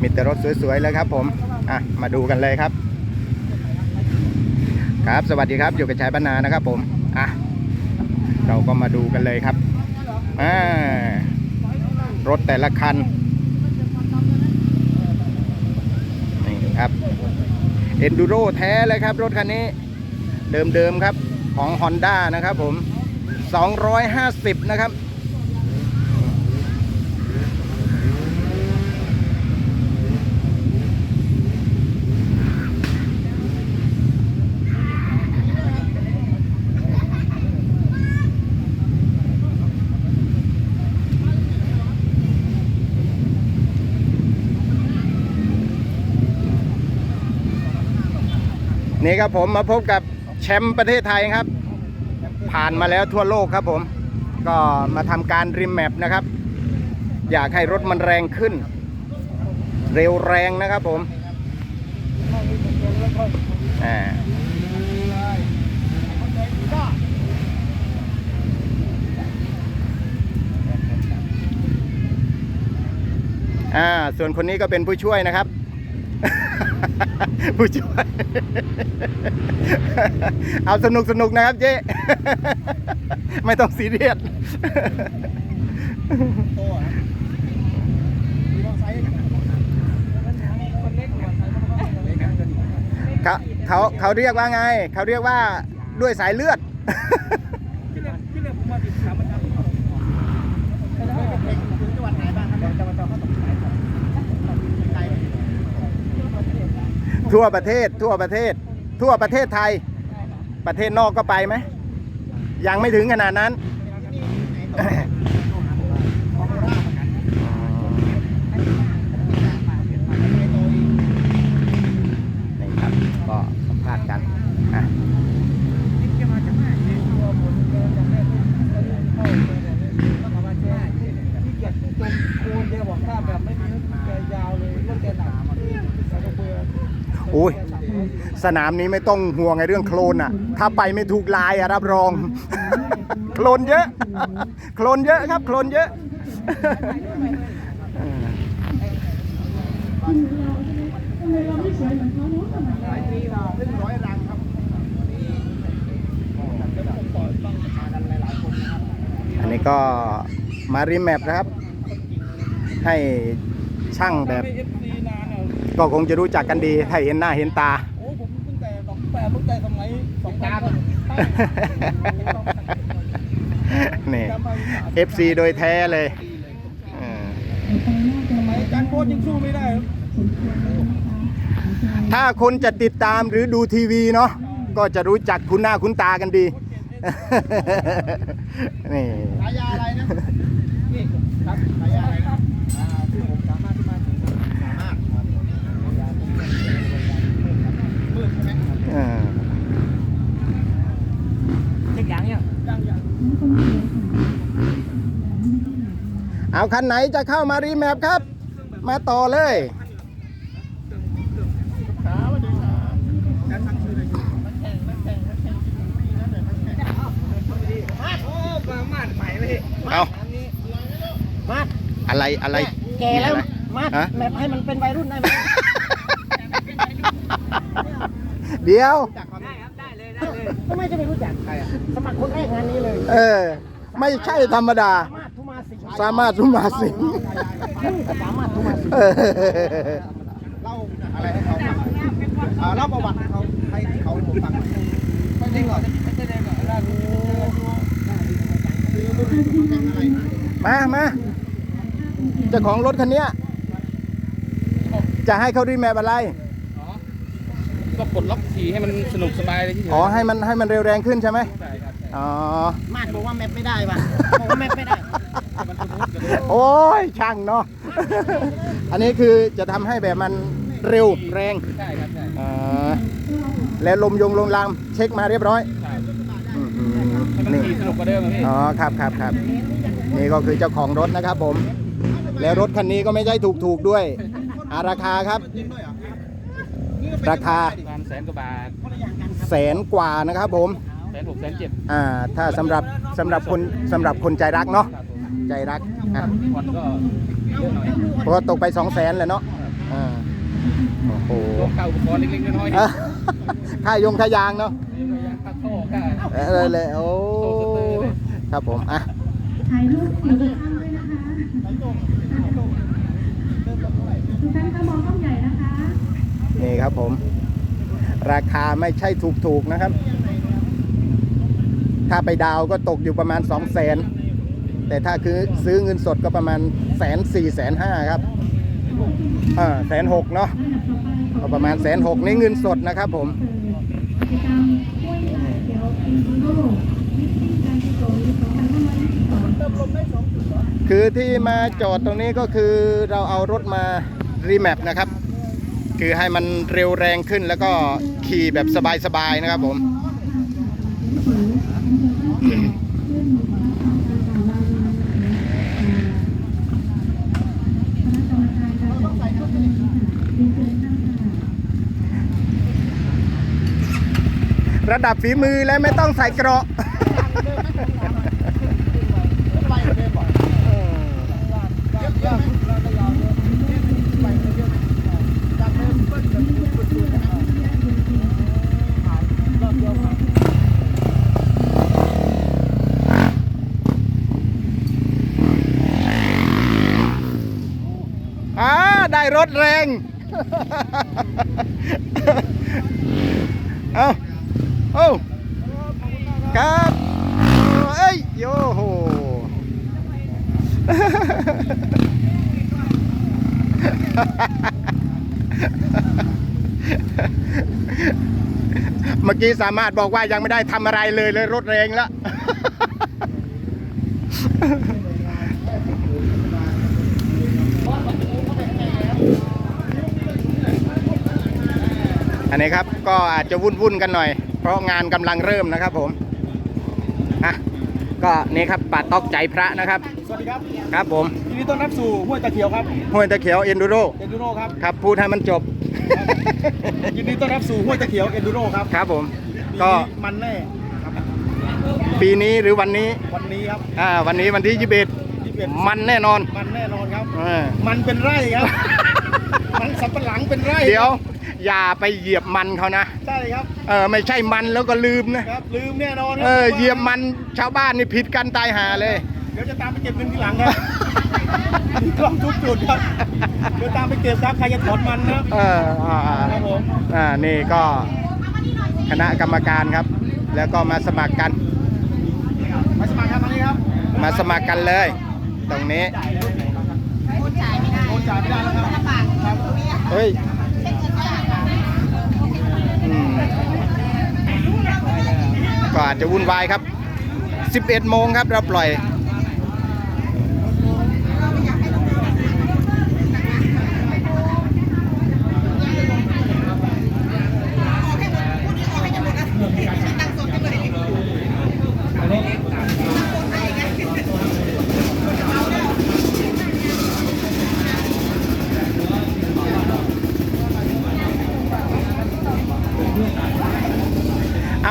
มีแต่รถสวยๆเลยครับผม อะ มาดูกันเลยครับ ครับ สวัสดีครับ อยู่กับชายบ้านนานะครับผม อะ เราก็มาดูกันเลยครับ อ่า รถแต่ละคัน นี่ครับ เอนดูโรแท้เลยครับ รถคันนี้ เดิมๆครับ ของ Honda นะครับผม 250 นะครับ นี่ครับผมมาพบกับแชมป์ประเทศไทยครับ ผ่านมาแล้วทั่วโลกครับผม ก็มาทำการริมแมปนะครับ อยากให้รถมันแรงขึ้น เร็วแรงนะครับผมอ่าอ่าส่วนคนนี้ก็เป็นผู้ช่วยนะครับ ผู้ช่วย เอาสนุกสนุกนะครับเจ๊ ไม่ต้องซีเรียสเขาเขาเขาเรียกว่าไง เขาเรียกว่าด้วยสายเลือด ทั่วประเทศทั่วประเทศ ทั่วประเทศไทย ประเทศนอกก็ไปไหม ยังไม่ถึงขนาดนั้น นี่ครับ ก็สัมภาษณ์กันอะโอ้ยาวเลยรถแกหนา อุ้ยสนามนี้ไม่ต้องห่วงไอ้เรื่องโคลนอะ ถ้าไปไม่ถูกลายอะรับรอง โคลนเยอะ โคลนเยอะครับ โคลนเยอะ อันนี้ก็มารีแมปนะครับ ให้ช่างแบบ ก็คงจะรู้จักกันดีถ้าเห็นหน้าเห็นตา โอ้ผมตั้งแต่สองแปดตั้งแต่สมัยสองพันนี่ FC โดยแท้เลยเออสมัยอาจารย์โคตรยังสู้ไม่ได้ครับถ้าคนจะติดตามหรือดูทีวีเนาะก็จะรู้จักคุณหน้าคุณตากันดี นี่ ฉายาอะไรนะนี่ครับฉายาอะไรนะอ่าที่ผมสามารถที่มาถึงสามารถครับฉายาที่มืดใช่ไหม เออ เช็คยังยังยังยัง เอาคันไหนจะเข้ามารีแมปครับ มาต่อเลยขาว่าดีขาแล้วตั้งชื่ออะไรอยู่มันแข่งมันแข่งมันแข่งจริงๆนะเดี๋ยวมันแข่งมาโอ้มามาดใหม่เลยเอาอันนี้มาดอะไรอะไรแก่แล้วมีอะไรมาดฮะแมปให้มันเป็นวัยรุ่นได้ไหมเดี๋ยวได้ครับได้เลยได้เลยทำไมจะไม่รู้จักใครอะสมัครคนแรกงานนี้เลย เออ ไม่ใช่ธรรมดา สามารถทุมาสิงสามารถทุมาสิงสามารถทุมาสิงเออเล่าอะไรให้เขาฟังอ่าเล่าประวัติให้เขาให้เขาให้ผมฟังหน่อยไม่จริงเหรอไม่ใช่ได้เหรอแล้วดูอะไรมามาเจ้าของรถคันเนี้ยจะให้เขารีแมปอะไรก็ปลดล็อกขี่ให้มันสนุกสบายเลยที่อ๋อให้มันให้มันเร็วแรงขึ้นใช่ไหมใช่ครับอ๋อมาดบอกว่าแมปไม่ได้ป่ะบอกว่าแมปไม่ได้ โอ้ยช่างเนาะ อันนี้คือจะทำให้แบบมันเร็วแรงใช่ครับใช่อ่าและลมยงลมลามเช็คมาเรียบร้อยใช่อืมให้มันนี่ ขี่สนุกกว่าเดิมอะพี่ อ๋อครับครับครับนี่ก็คือเจ้าของรถนะครับผม แล้วรถคันนี้ก็ไม่ใช่ถูกๆด้วยอาราคาครับ ราคาประมาณแสนกว่าบาทแสนกว่านะครับผมแสนหกแสนเจ็ดอ่าถ้าสำหรับสำหรับคนสำหรับคนใจรักเนาะครับผม ใจรักอะผ่อนก็เยอะหน่อยเพราะว่าตกไปสองแสนเลยเนาะอ่าโอ้โหรวมค่าอุปกรณ์เล็กๆน้อยๆอะค่ายงค่ายางเนาะนี่ก็ยังค่าท่อค่าเออเลยเลยโอ้ครับผมอะถ่ายรูปสี่ท่านด้วยนะคะทุกท่านก็มองกล้องใหญ่นะคะ นี่ครับผม ราคาไม่ใช่ถูกๆนะครับ ถ้าไปดาวก็ตกอยู่ประมาณ2 0 0แสน แต่ถ้าคือซื้อเงินสดก็ประมาณแสนสี่แสนห้าครับอ่าแสนหกเนาะปขอก็ประมาณแสนหกนี่เงินสดนะครับผมคือที่มาจอดตรงนี้ก็คือเราเอารถมารีแมปนะครับ คือให้มันเร็วแรงขึ้นแล้วก็ขี่แบบสบายๆนะครับผม ระดับฝีมือแล้วไม่ต้องใส่เกราะได้รถแรง เอา เอาครับเอ้ยโยโหเมื่อกี้สามารถบอกว่ายังไม่ได้ทำอะไรเลยเลยรถแรงแล้วอันนี้ครับก็อาจจะวุ่นๆกันหน่อย เพราะงานกำลังเริ่มนะครับผมอะก็นี่ครับป่าตอกใจพระนะครับ สวัสดีครับครับผมยินดีต้อนรับสู่ห้วยตะเคียวครับห้วยตะเขียวเอ็นดูโรเอนดูโรครับครับพูดให้มันจบ ยินดีต้อนรับสู่ห้วยตะเคียวเอนดูโรครับครับผมปีก็นี้มันแน่ครับปีนี้หรือวันนี้วันนี้ครับอ่าวันนี้วันที่ที่เป็น21มันแน่นอน มันแน่นอนครับอ่ามันเป็นไร่ครับ มันสับปะหลังเป็นไร่ เดี๋ยว อย่าไปเหยียบมันเขานะใช่ครับเออไม่ใช่มันแล้วก็ลืมนะครับ ลืมแน่นอนครัเออเหยียบมันชาวบ้านนี่ผิดกันตายหาเลย เดี๋ยวจะตามไปเก็บเงินทีหลังครับมีกล้องทุกจุดครับเดี๋ยวตามไปเก็บครับใครจะถอนมันนะเอออ่าครับผมอ่านี่ก็คณะกรรมการครับ แล้วก็มาสมัครกัน มาสมัครครับมานี่ครับมาสมัครกันเลย ตรงนี้โอนจ่ายไม่ได้โอนจ่ายไม่ได้แล้วครับครับเฮ้ยอืม ก็อาจจะวุ่นวายครับ 11 โมงครับเราปล่อย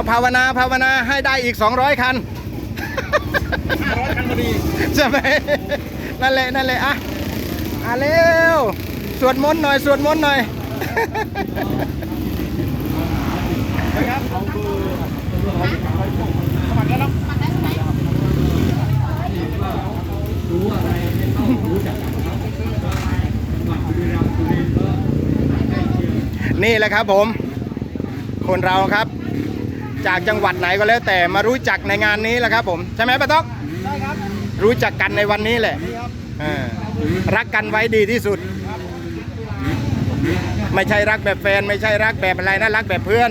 เอาภาวนาภาวนาให้ได้อีก 200 คันร้อยคันพอดีใช่ไหมนั่นแหละนั่นแหละอะอะเร็วสวดมนต์หน่อยสวดมนต์หน่อยนะครับเอาเบอร์สมัครแล้วเนาะนี่แหละครับผม คนเราครับ จากจังหวัดไหนก็แล้วแต่มารู้จักในงานนี้แหละครับผมใช่ไหมป้าต๊อกได้ครับรู้จักกันในวันนี้แหละรับเออรักกันไว้ดีที่สุด ไม่ใช่รักแบบแฟน ไม่ใช่รักแบบอะไรนะรักแบบเพื่อน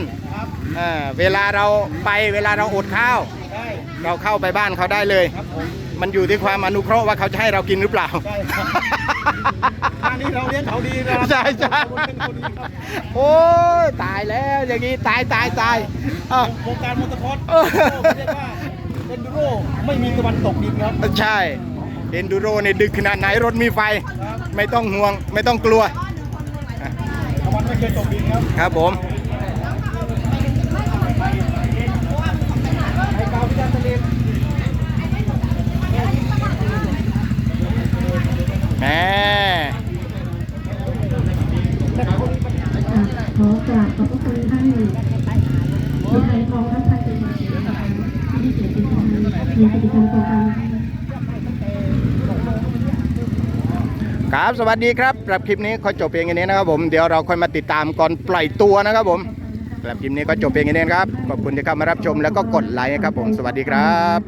เออเวลาเราไปเวลาเราอดข้าว เราเข้าไปบ้านเขาได้เลย มันอยู่ที่ความอนุเคราะห์ว่าเขาจะให้เรากินหรือเปล่า นนี้เราเลี้ยงเขาดีนะครับใช่ใช่เราเป็นคนดีครับโอ้ยตายแล้วอย่างนี้ตายตายตายอ้าวโครงการมอเตอร์คอร์สเออเรียกว่าเป็นดูโรไม่มีตะวันตกดินครับใช่เอนดูโรเนี่ยดึกขนาดไหนรถมีไฟ ไม่ต้องห่วงไม่ต้องกลัวตะวันไม่เคยตกดินครับครับผมไอ้กาวพิจารณาทะเล ขอกราบขอบพระคุณท่านมีไทยทองรับพันเป็นมานะคะที่ได้เกียรติประธานในกิจกรรมโครงการครับสวัสดีครับสำหรับคลิปนี้ขอจบเพียงแค่นี้นะครับผมเดี๋ยวเราค่อยมาติดตามก่อนปล่อยตัวนะครับผมสำหรับคลิปนี้ก็จบเพียงแค่นี้นครับขอบคุณที่เข้ามารับชมแล้วก็กดไลค์ครับผมสวัสดีครับ